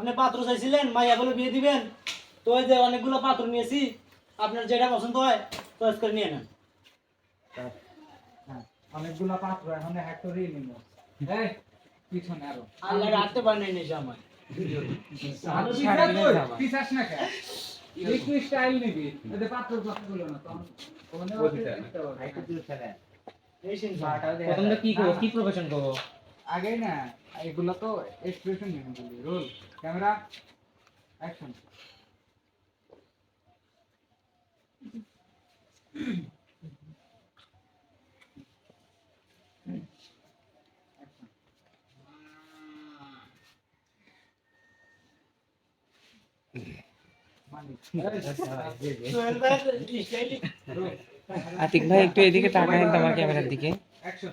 আপনি পাত্র চাইছিলেন মাইয়া বলে বিয়ে দিবেন তো ওই যে অনেকগুলো পাত্র নিয়েছি আপনার যেটা পছন্দ হয় চয়েস করে নিয়ে নেন। হ্যাঁ অনেকগুলা পাত্র এখন হ্যাক্টরি নিব। এই পিছনে আরও। আল্লাহ রাখতে পারেন এই নেশা আমার পিছাস না কে একটু স্টাইল নিবি এতে পাত্র কথা না তখন ওখানে এই সিনসা। কি করব? কি প্রফেশন করব? আগে না এগুলো তো এক্সপ্রেশন নিবি বলি রোল ক্যামেরা অ্যাকশন সোহেল ভাই, স্টাইলিশ। আতিক ভাই একটু এদিকে তাকান তোমার ক্যামেরার দিকে অ্যাকশন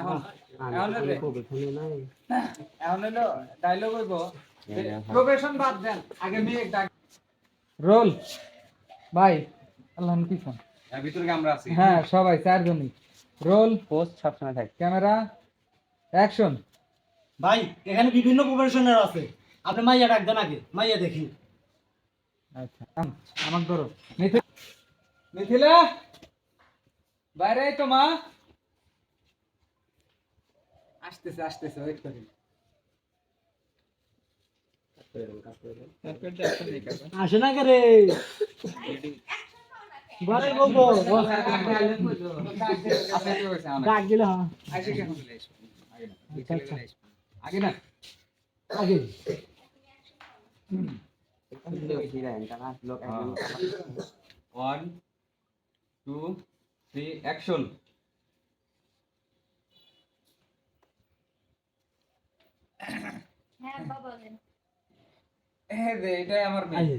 এখন এখন হলো ডায়লগ হইব। প্রফেশন বাদ দেন আগে মেয়ে ডাক রোল ভাই আল্লাহ পিছন ভিতরে আমরা আছি। হ্যাঁ সবাই চারজনই। রোল পোস্ট সবসময় থাকে। ক্যামেরা অ্যাকশন ভাই এখানে বিভিন্ন প্রফেশনের আছে। আপনি মাইয়া ডাক দেন আগে মাইয়া দেখি। আচ্ছা আমাক ধরো। মিথিল মিথিলা বাইরে তো মা। আসতেছে আসতেছে ওয়েট করি। আসে না রে ঘরে বলব। ডাক দিলে হ্যাঁ। আচ্ছা আচ্ছা আগে না। আগে। ওয়ান টু থ্রি অ্যাকশন হ্যাঁ বাবা বলেন। এই এটাই আমার আগে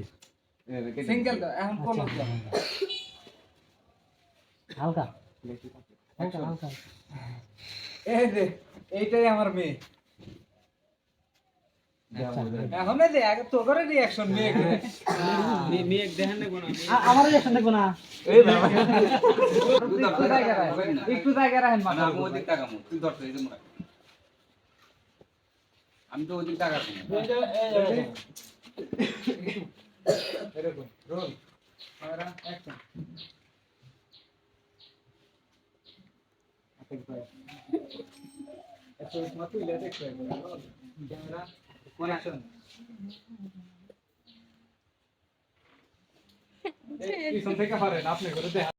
সিঙ্গেল তো এখন কোন আচ্ছা, হালকা। হালকা হালকা। এই যে এইটাই আমার মেয়ে আচ্ছা। এখন যে আগে তো করে রিঅ্যাকশন মেয়ে মেয়ে দেখেন না কোনো? আমার রিয়াকশন দেখব না। একটু জায়গা রাখেন একটু জায়গা রাখেন মাথা আমি ওদিক তাকামু তুই ধরতে এই যে মোড়া আমি তো ওদিক যে। এরকম রোল ক্যামেরা কোন অ্যাকশন পিছন থেকে পারেন আপনি করে দেখ